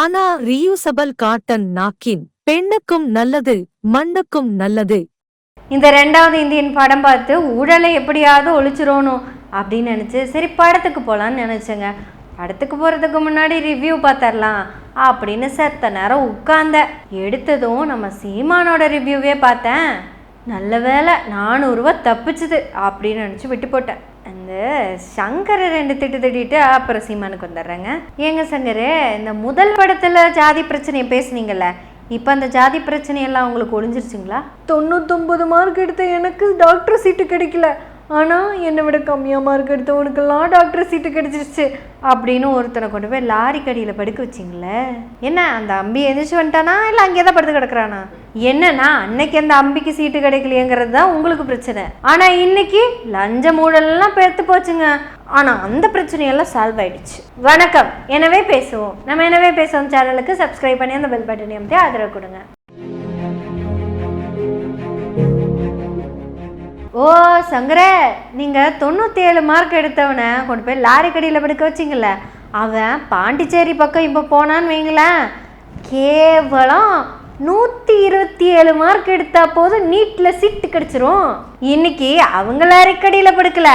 ஆனா reusable cotton நாக்கின் பெண்ணுக்கும் நல்லது மண்ணுக்கும் நல்லது. இந்த ரெண்டாவது இந்தியன் படம் பார்த்து உடலை எப்படியாவது ஒழிச்சிடணும் அப்படின்னு நினச்சி சரி படத்துக்கு போகலான்னு நினச்சேங்க. படத்துக்கு போகிறதுக்கு முன்னாடி ரிவ்யூ பார்த்துடலாம் அப்படின்னு செத்த நேரம் உட்காந்த எடுத்ததும் நம்ம சீமானோட ரிவ்யூவே பார்த்தேன். நல்ல வேலை நானூறுரூவா தப்பிச்சுது அப்படின்னு நினச்சி விட்டு போட்டேன். அந்த சங்கரை ரெண்டு திட்டு திட்டிட்டு அப்புறம் சீமானுக்கு வந்துடுறேங்க. ஏங்க சங்கரு இந்த முதல் படத்தில் ஜாதி பிரச்சனையை பேசுனீங்கல்ல இப்போ அந்த ஜாதி பிரச்சனையெல்லாம் உங்களுக்கு ஒளிஞ்சிருச்சுங்களா? தொண்ணூத்தொம்பது மார்க் எடுத்த எனக்கு டாக்டர் சீட்டு கிடைக்கல. ஆனால் என்னை விட கம்மியாக மார்க் எடுத்தவனுக்கெல்லாம் டாக்டர் சீட்டு கிடைச்சிருச்சு. அப்படின்னு ஒருத்தனை கொண்டு போய் லாரி கடியில் படுக்க வச்சிங்களே. என்ன அந்த அம்பி எந்திரிச்சு வந்துட்டானா? இல்லை அங்கேயே தான் படுத்து கிடக்குறானா? என்னன்னா அன்னைக்கு அந்த அம்பிக்கு சீட்டு கிடைக்கலையேங்கிறது தான் உங்களுக்கு பிரச்சனை. ஆனால் இன்னைக்கு லஞ்ச மூடல்லாம் பெருத்து போச்சுங்க. ஆனால் அந்த பிரச்சனையெல்லாம் சால்வ் ஆயிடுச்சு. வணக்கம். எனவே பேசுவோம். நம்ம எனவே பேசுவோம் சேனலுக்கு சப்ஸ்கிரைப் பண்ணி அந்த பெல் பட்டனை அமைத்து ஆதரவு கொடுங்க. ஓ சங்கரே நீங்கள் தொண்ணூற்றி ஏழு மார்க் எடுத்தவனை கொண்டு போய் லாரி கடியில் படுக்க வச்சிங்கல்ல? அவன் பாண்டிச்சேரி பக்கம் இப்போ போனான்னு வைங்களேன். கேவலம். நூற்றி இருபத்தி ஏழு மார்க் எடுத்தா போதும் நீட்டில் சீட்டு கிடச்சிரும். இன்னைக்கு அவங்க அரைக்கடியில் படுக்கல.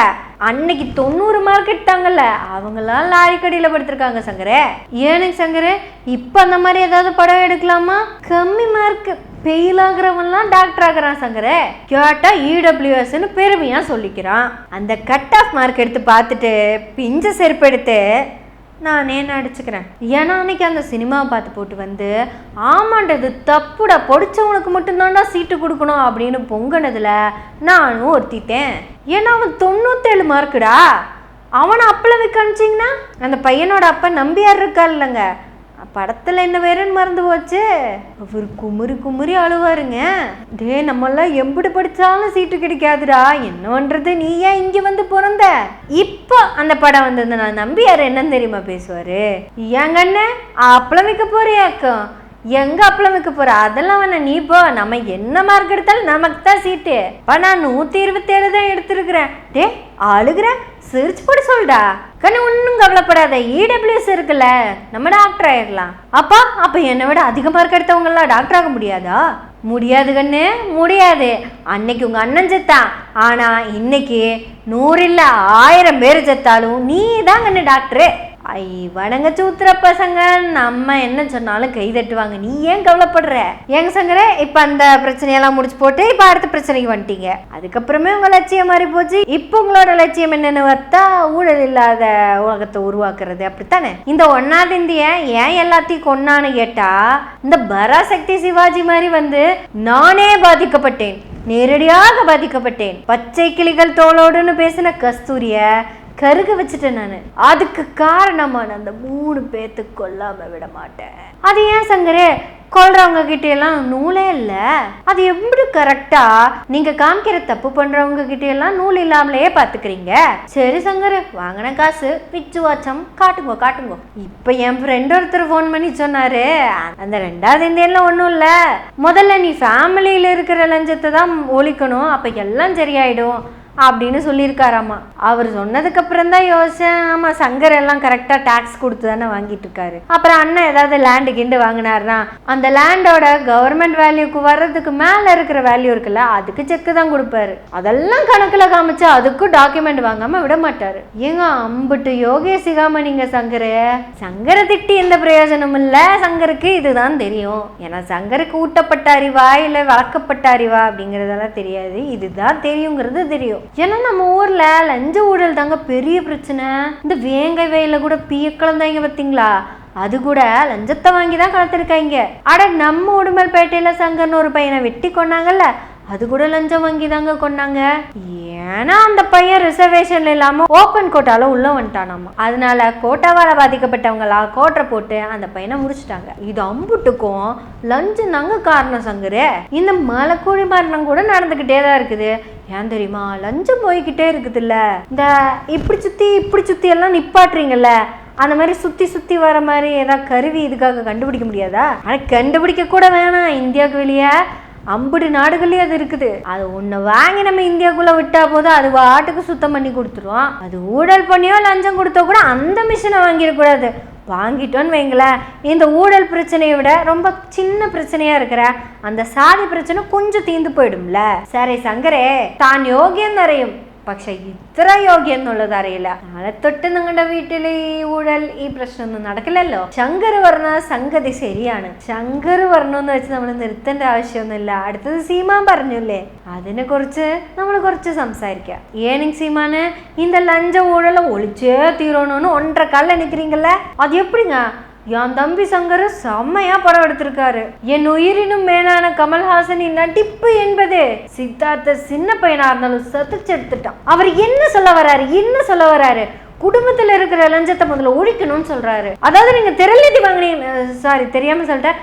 அன்னைக்கு தொண்ணூறு மார்க் எடுத்தாங்கல்ல அவங்களாம் லாரிக்கடியில் படுத்திருக்காங்க சங்கரே. ஏனுங்க சங்கரே இப்போ அந்த மாதிரி ஏதாவது படம் எடுக்கலாமா? கம்மி மார்க் ஃபெயில் ஆகுறவன்லாம் டாக்டர் ஆகிறான் சங்கரே. கேட்டா இடபிள்யூஎஸ்ன்னு பெருமையாக சொல்லிக்கிறான். அந்த கட் ஆஃப் மார்க் எடுத்து பார்த்துட்டு பிஞ்ச செருப்பு எடுத்து நானே நடிச்சுக்கிறேன். ஏன்னா அன்னைக்கு அந்த சினிமாவை பார்த்து போட்டு வந்து ஆமாண்டது தப்புடா பொடிச்சவனுக்கு மட்டும்தான்டா சீட்டு கொடுக்கணும் அப்படின்னு பொங்கினதுல நானும் ஒருத்திட்டேன். ஏன்னா அவன் தொண்ணூத்தேழு மார்க்குடா அவனை அப்பளவை வைக்க அனுப்பிச்சிங்கன்னா அந்த பையனோட அப்பா நம்பியார் இருக்கா இல்லைங்க படத்தில் என்ன வேறுன்னு மறந்து போச்சு? அவர் குமுறி குமுறி அழுவாருங்க. டே நம்மளாம் எம்பிடு படித்தாலும் சீட்டு கிடைக்காதுடா. என்ன பண்ணுறது நீ ஏன் இங்கே வந்து பிறந்த? இப்போ அந்த படம் வந்தது நான் நம்பி யார் என்னன்னு தெரியுமா பேசுவார்? ஏங்க அண்ணன் அப்பளம் வைக்க போறியாக்கும் எங்க அப்பளம் வைக்க போற? அதெல்லாம் வேணாம் நீ போ. நம்ம என்ன மார்க் எடுத்தாலும் நமக்கு தான் சீட்டு. இப்போ நான் நூற்றி இருபத்தேழு தான் எடுத்திருக்கிறேன். டே அழுகிறேன் சிரிச்சு போட்டு சொல்டா கண்ணு ஒன்றும் கவலைப்படாத இடபிள்யூஎஸ் இருக்குல்ல நம்ம டாக்டர் ஆயிடலாம் அப்பா அப்போ என்னை விட அதிக மார்க் எடுத்தவங்களாம் டாக்டர் ஆக முடியாதா? முடியாது கண்ணு முடியாது. அன்னைக்கு உங்கள் அண்ணன் செத்தான். ஆனால் இன்னைக்கு நூறு ஆயிரம் பேர் செத்தாலும் நீ தான் கண்ணு டாக்டரு ஐ வணங்க சூத்திர பசங்க நம்ம என்ன சொன்னாலும் கை தட்டுவாங்க. நீ ஏன் கவலைப்படுற? ஏங்க சங்கர இப்போ அந்த பிரச்சனையெல்லாம் முடிச்சு போட்டு இப்போ அடுத்த பிரச்சனைக்கு வந்துட்டீங்க. அதுக்கப்புறமே உங்க லட்சியம் மாறி போச்சு. இப்போ உங்களோட லட்சியம் என்னன்னு பார்த்தா ஊழல் இல்லாத உலகத்தை உருவாக்குறது. அப்படித்தானே? இந்த ஒன்னாவது இந்திய ஏன் எல்லாத்தையும் கொன்னான்னு கேட்டா இந்த பராசக்தி சிவாஜி மாதிரி வந்து நானே பாதிக்கப்பட்டேன். நேரடியாக பாதிக்கப்பட்டேன். பச்சை கிளிகள் தோளோடுன்னு பேசின கஸ்தூரிய கருக வச்சுட்டேன் நான். அதுக்கு காரணமான அந்த மூணு பேர்த்து கொல்லாம விட மாட்டேன். அது ஏன் சங்கரே? கொல்றவங்க கிட்ட எல்லாம் நூலே இல்ல. அது எப்படி கரெக்டா நீங்க காமிக்கிற தப்பு பண்றவங்க கிட்ட எல்லாம் நூல் இல்லாமலேயே பாத்துக்கிறீங்க. சரி சங்கரு வாங்கின காசு பிச்சு வாச்சம். காட்டுங்க காட்டுங்க. இப்ப என் ஃப்ரெண்ட் ஒருத்தர் ஃபோன் பண்ணி சொன்னாரு. அந்த ரெண்டாவது இந்தியன்ல ஒண்ணும் இல்ல. முதல்ல நீ ஃபேமிலியில இருக்கிற லஞ்சத்தை தான் ஒழிக்கணும். அப்ப எல்லாம் சரியாயிடும். அப்படின்னு சொல்லியிருக்காராமா. அவர் சொன்னதுக்கு அப்புறம் தான் யோசிச்சேன் ஆமா சங்கர் எல்லாம் கரெக்டா டாக்ஸ் கொடுத்து தானே வாங்கிட்டு இருக்காரு அப்புறம் அண்ணன் ஏதாவது லேண்டு கிண்டு வாங்கினார்னா அந்த லேண்டோட கவர்மெண்ட் வேல்யூக்கு வர்றதுக்கு மேல இருக்கிற வேல்யூ இருக்குல்ல அதுக்கு செக்கு தான் கொடுப்பாரு. அதெல்லாம் கணக்குல காமிச்சு அதுக்கும் டாக்குமெண்ட் வாங்காம விட மாட்டாரு. ஏங்க அம்புட்டு யோகே சிகாமணிங்க சங்கரு. சங்கரை திட்டி எந்த பிரயோஜனம் இல்ல. சங்கருக்கு இதுதான் தெரியும். ஏன்னா சங்கருக்கு ஊட்டப்பட்ட அறிவா இல்ல வளர்க்கப்பட்ட அறிவா அப்படிங்கறதெல்லாம் தெரியாது. இதுதான் தெரியுங்கிறது தெரியும். ஏன்னா நம்ம ஊர்ல லஞ்ச ஊழல் தாங்க பெரிய பிரச்சனை. இந்த வேங்கை வயல கூட பிய கலந்தாங்க பார்த்தீங்களா அது கூட லஞ்சத்தை வாங்கி தான் கலந்துருக்காங்க அட நம்ம உடுமல்பேட்டையில சங்கர்னு ஒரு பையனை வெட்டி கொண்டாங்கல்ல அது கூட லஞ்சம் வாங்கி தாங்க கொண்டாங்க. ஏன்னா அந்த பையன் ரிசர்வேஷன்ல இல்லாம ஓப்பன் கோட்டால உள்ள வந்துட்டானாமா. அதனால கோட்டாவால பாதிக்கப்பட்டவங்களா கோட்டை போட்டு அந்த பையனை முடிச்சிட்டாங்க. இது அம்புட்டுக்கும் லஞ்சம் தாங்க காரணம் சங்கரு. இந்த மலைக்கூழி மரணம் கூட நடந்துக்கிட்டே தான் இருக்குது. ஏன் தெரியுமா? லஞ்சம் போய்கிட்டே இருக்குதுல்ல. இந்த இப்படி சுத்தி இப்படி சுத்தி எல்லாம் நிப்பாட்டுறீங்கல்ல. அந்த மாதிரி சுத்தி சுத்தி வர மாதிரி ஏதாவது கருவி இதுக்காக கண்டுபிடிக்க முடியாதா? ஆனா கண்டுபிடிக்க கூட வேணாம். இந்தியாவுக்கு வெளியே அம்புடு நாடுகள்லேயே அது இருக்குது. அது ஒன்று வாங்கி நம்ம இந்தியாக்குள்ளே விட்டால் போதும் அது வாட்டுக்கு சுத்தம் பண்ணி கொடுத்துருவோம் அது ஊழல் பண்ணியோ லஞ்சம் கொடுத்தோ கூட அந்த மிஷினை வாங்கிடக்கூடாது வாங்கிட்டோன்னு வைங்களேன். இந்த ஊழல் பிரச்சனையை விட ரொம்ப சின்ன பிரச்சனையா இருக்கிற அந்த சாதி பிரச்சனை கொஞ்சம் தீந்து போயிடும்ல. சரி சங்கரே தான் யோகியம் நிறையும். പക്ഷെ ഇത്ര യോഗ്യം എന്നുള്ളത് അറിയില്ല. നാളെ തൊട്ട് നിങ്ങളുടെ വീട്ടിൽ ഈ ഊഴൽ ഈ പ്രശ്നമൊന്നും നടക്കില്ലല്ലോ? ശങ്കർ പറഞ്ഞ സംഗതി ശരിയാണ്. ശങ്കർ പറഞ്ഞു എന്ന് വെച്ച് നമ്മൾ നിർത്തേണ്ട ആവശ്യമൊന്നുമില്ല. അടുത്തത് സീമാൻ പറഞ്ഞില്ലേ? അതിനെ കുറിച്ച് നമ്മൾ കുറച്ച് സംസാരിക്കാം. ഏണിങ് സീമാന് ഇന്ന ലഞ്ച ഊഴല ഒളിച്ചേ തീരണോന്ന് ഒன்றര കല്ല് അത് എപ്പിടിങ്ങ? என் தம்பி சங்கர செம்மையா படம் எடுத்திருக்காரு. என் உயிரினும் மேலான கமல்ஹாசனின் நடிப்பு என்பது சித்தார்த்த சின்ன பையனா இருந்தாலும் செத்து செத்துட்டான் அவர் என்ன சொல்ல வராரு? என்ன சொல்ல வராரு? குடும்பத்தில் இருக்கிற லஞ்சத்தை முதல்ல ஒழிக்கணும்னு சொல்கிறாரு அதாவது நீங்கள் திரள்நிதி வாங்கினீங்க சாரி தெரியாமல் சொல்லிட்டேன்.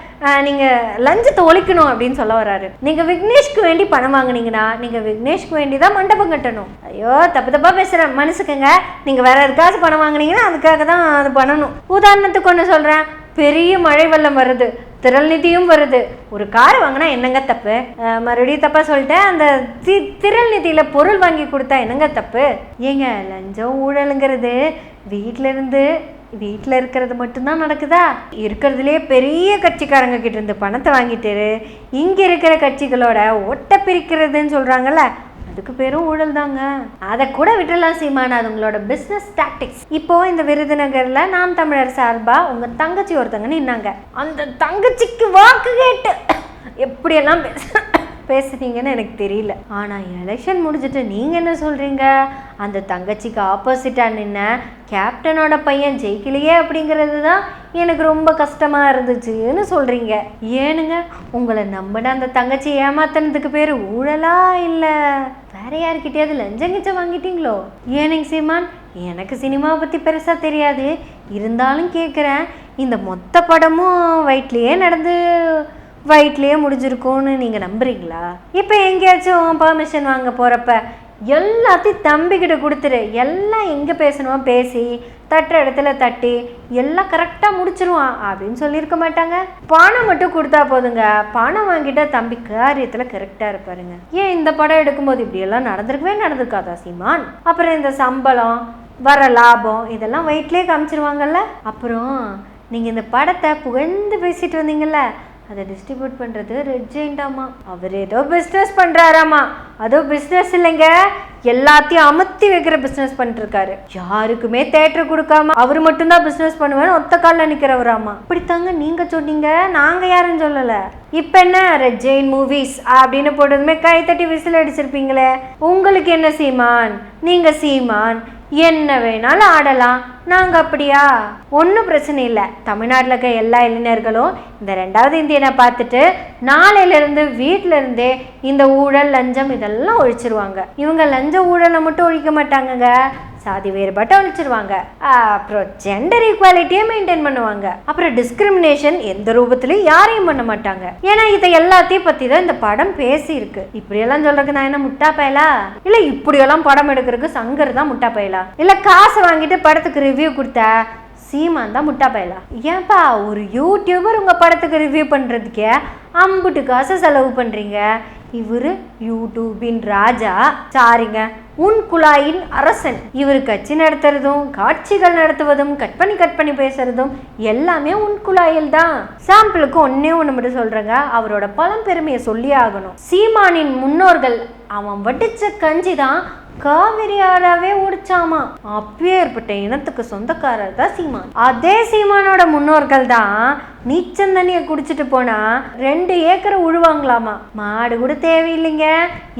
நீங்கள் லஞ்சத்தை ஒழிக்கணும் அப்படின்னு சொல்ல வராரு நீங்கள் விக்னேஷ்க்கு வேண்டி பணம் வாங்கினீங்கன்னா நீங்கள் விக்னேஷ்க்கு வேண்டி தான் மண்டபம் கட்டணும். ஐயோ தப்பு தப்பாக பேசுகிறேன் மனுஷுக்குங்க நீங்கள் வேற எதுக்காச்சும் பணம் வாங்குனீங்கன்னா அதுக்காக தான் அது பண்ணணும். உதாரணத்துக்கு ஒன்று சொல்கிறேன் பெரிய மழை வெள்ளம் வருது. திரள் நிதியும் வருது. ஒரு கார் வாங்கினா என்னங்க தப்பு? மறுபடியும் தப்பாக சொல்லிட்டேன். அந்த தி திரள் நிதியில் பொருள் வாங்கி கொடுத்தா என்னங்க தப்பு? ஏங்க லஞ்சம் ஊழலுங்கிறது வீட்டிலேருந்து வீட்டில் இருக்கிறது மட்டும்தான் நடக்குதா? இருக்கிறதுலே பெரிய கட்சிக்காரங்க கிட்ட இருந்து பணத்தை வாங்கிட்டு இங்கே இருக்கிற கட்சிகளோட ஒட்டை பிரிக்கிறதுன்னு சொல்கிறாங்கல்ல அதுக்கு பேரும் ஊழல் தாங்க அதை கூட விட்டுலாம் சீமான். அது உங்களோட பிஸ்னஸ் டாக்டிக்ஸ் இப்போ இந்த விருதுநகர்ல நாம் தமிழர் சார்பா உங்க தங்கச்சி ஒருத்தங்க நின்னாங்க. அந்த தங்கச்சிக்கு வாக்கு கேட்டு எப்படியெல்லாம் பேச பேசுனீங்கன்னு எனக்கு தெரியல. ஆனால் எலெக்ஷன் முடிஞ்சிட்டு நீங்கள் என்ன சொல்கிறீங்க அந்த தங்கச்சிக்கு ஆப்போசிட்டாக நின்ன கேப்டனோட பையன் ஜெயிக்கலையே அப்படிங்கிறது தான் எனக்கு ரொம்ப கஷ்டமாக இருந்துச்சுன்னு சொல்கிறீங்க ஏனுங்க உங்களை நம்பின அந்த தங்கச்சி ஏமாத்தினதுக்கு பேர் ஊழலா இல்லை? வேற யார்கிட்டயாவது லஞ்சம் கிச்சம் வாங்கிட்டீங்களோ? ஏனுங்க சீமான்? எனக்கு சினிமாவை பற்றி பெருசாக தெரியாது. இருந்தாலும் கேட்குறேன் இந்த மொத்த படமும் வயிற்றுலயே நடந்து வயிற்றுலயே முடிஞ்சிருக்கும்னு நீங்கள் நம்புறீங்களா? இப்போ எங்கேயாச்சும் பர்மிஷன் வாங்க போகிறப்ப எல்லாத்தையும் தம்பிக்கிட்ட கொடுத்துரு. எல்லாம் எங்கே பேசணுமோ பேசி தட்டுற இடத்துல தட்டி எல்லாம் கரெக்டாக முடிச்சிருவான் அப்படின்னு சொல்லியிருக்க மாட்டாங்க. பணம் மட்டும் கொடுத்தா போதுங்க. பணம் வாங்கிட்டா தம்பி காரியத்தில் கரெக்டாக இருப்பாருங்க. ஏன் இந்த படம் எடுக்கும்போது இப்படியெல்லாம் நடந்திருக்கவே நடந்திருக்காதா சீமான்? அப்புறம் இந்த சம்பளம் வர லாபம் இதெல்லாம் வயிற்றுலேயே காமிச்சிருவாங்கல்ல? அப்புறம் நீங்கள் இந்த படத்தை புகழ்ந்து பேசிட்டு வந்தீங்கல்ல அதை டிஸ்ட்ரிபியூட் பண்ணுறது ரெட் ஜெயிண்டாமா அவர் ஏதோ பிஸ்னஸ் பண்ணுறாராமா அதுவும் பிஸ்னஸ் இல்லைங்க. எல்லாத்தையும் அமர்த்தி வைக்கிற பிஸ்னஸ் பண்ணிருக்காரு யாருக்குமே தேட்டர் கொடுக்காம அவர் மட்டும்தான் பிஸ்னஸ் பண்ணுவேன் ஒத்த காலில் நிற்கிறவராமா அப்படித்தாங்க நீங்கள் சொன்னீங்க நாங்கள் யாரும் சொல்லலை. இப்போ என்ன? ரெட் ஜெயின் மூவிஸ் அப்படின்னு போட்டதுமே கை தட்டி விசில் அடிச்சிருப்பீங்களே. உங்களுக்கு என்ன சீமான்? நீங்கள் சீமான். என்ன வேணாலும் ஆடலாம். நாங்கள் அப்படியா? ஒன்றும் பிரச்சனை இல்லை. தமிழ்நாட்டில் இருக்க எல்லா இளைஞர்களும் இந்த ரெண்டாவது இந்தியனை பார்த்துட்டு நாளையிலேருந்து வீட்டில இருந்தே இந்த ஊழல் லஞ்சம் இதெல்லாம் ஒழிச்சிருவாங்க. இவங்க லஞ்சம் லஞ்ச ஊழலை மட்டும் ஒழிக்க மாட்டாங்கங்க. சாதி வேறுபாட்டை ஒழிச்சிருவாங்க. அப்புறம் ஜெண்டர் ஈக்குவாலிட்டியை மெயின்டைன் பண்ணுவாங்க. அப்புறம் டிஸ்கிரிமினேஷன் எந்த ரூபத்திலையும் யாரையும் பண்ண மாட்டாங்க. ஏன்னா இதை எல்லாத்தையும் பற்றி தான் இந்த படம் பேசியிருக்கு. இப்படியெல்லாம் சொல்கிறதுக்கு நான் என்ன முட்டா பயலா? இல்லை இப்படியெல்லாம் படம் எடுக்கிறதுக்கு சங்கர் தான் முட்டா பயலா? இல்லை காசை வாங்கிட்டு படத்துக்கு ரிவ்யூ கொடுத்த சீமான் தான் முட்டா பயலா? ஏன்பா ஒரு யூடியூபர் உங்கள் படத்துக்கு ரிவ்யூ பண்ணுறதுக்கே அம்புட்டு காசை செலவு பண்ணுறீங்க இவர் யூடியூபின் ராஜா. சாரிங்க உன் குழாயின் அரசன். இவர் கட்சி நடத்துறதும் காட்சிகள் நடத்துவதும் கட் பண்ணி கட் பண்ணி பேசுறதும் எல்லாமே உன் குழாயில் தான் சாம்பிளுக்கு ஒன்னே ஒன்று மட்டும் சொல்றேங்க. அவரோட பழம்பெருமையை சொல்லி ஆகணும். சீமானின் முன்னோர்கள் அவன் வடிச்ச கஞ்சி தான் காவிரி ஆறாவே ஓடிச்சாமா அப்பேற்பட்ட இனத்துக்கு சொந்தக்காரர் தான் சீமான். அதே சீமானோட முன்னோர்கள் தான் நீச்சந்தண்ணியை குடிச்சிட்டு போனா ரெண்டு ஏக்கரை உழுவாங்களாமா? மாடு கூட தேவையில்லைங்க.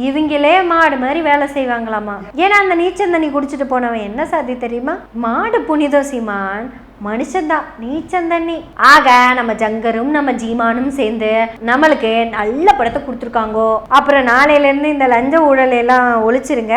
இவங்களே மாடு மாதிரி வேலை செய்வாங்களாமா? ஏன்னா அந்த நீச்சந்தண்ணி குடிச்சிட்டு போனவன் என்ன சாதி தெரியுமா? மாடு புனிதம் சீமான். மனுஷன்தான் நீச்சந்தண்ணி. ஆக நம்ம ஜங்கரும் நம்ம ஜீமானும் சேர்ந்து நம்மளுக்கு நல்ல படத்தை கொடுத்துருக்காங்கோ. அப்புறம் நாளையிலேருந்து இந்த லஞ்ச ஊழல் எல்லாம் ஒழிச்சிருங்க.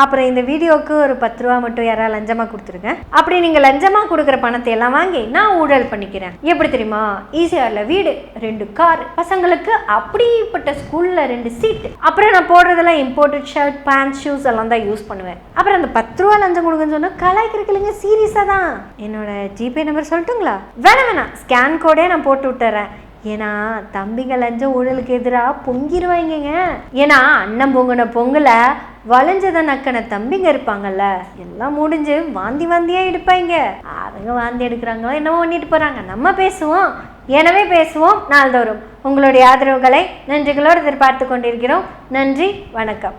அப்புறம் இந்த வீடியோவுக்கு ஒரு பத்து ரூபா மட்டும் யாராவது லஞ்சமாக கொடுத்துருங்க. அப்படி நீங்கள் லஞ்சமாக கொடுக்குற பணத்தை எல்லாம் வாங்கி நான் ஊழல் பண்ணிக்கிறேன். எப்படி தெரியுமா? ஈஸியாரில் வீடு ரெண்டு கார் பசங்களுக்கு அப்படிப்பட்ட ஸ்கூலில் ரெண்டு சீட்டு அப்புறம் நான் போடுறதெல்லாம் இம்போர்ட்டட் ஷர்ட் பேண்ட் ஷூஸ் எல்லாம் தான் யூஸ் பண்ணுவேன். அப்புறம் அந்த பத்து ரூபா லஞ்சம் கொடுங்கன்னு சொன்னால் கலாய்க்கிறதுக்கு சீரியஸாக தான். என்னோட ஜிபே நம்பர் சொல்லட்டுங்களா? வேணாம் வேணாம். ஸ்கேன் கோடே நான் போட்டு விட்டுறேன். ஏன்னா தம்பிங்க லஞ்ச ஊழலுக்கு எதிராக பொங்கிடுவாங்கங்க ஏன்னா அண்ணன் பொங்கின பொங்கல வளைஞ்சதை நக்கன தம்பிங்க இருப்பாங்கல்ல எல்லாம் முடிஞ்சு வாந்தி வாந்தியா எடுப்பாங்க அவங்க வாந்தி எடுக்கிறாங்களோ என்னமோ பண்ணிட்டு போறாங்க. நம்ம பேசுவோம். எனவே பேசுவோம் நாள்தோறும். உங்களுடைய ஆதரவுகளை நன்றிகளோடு எதிர்பார்த்து கொண்டிருக்கிறோம். நன்றி வணக்கம்.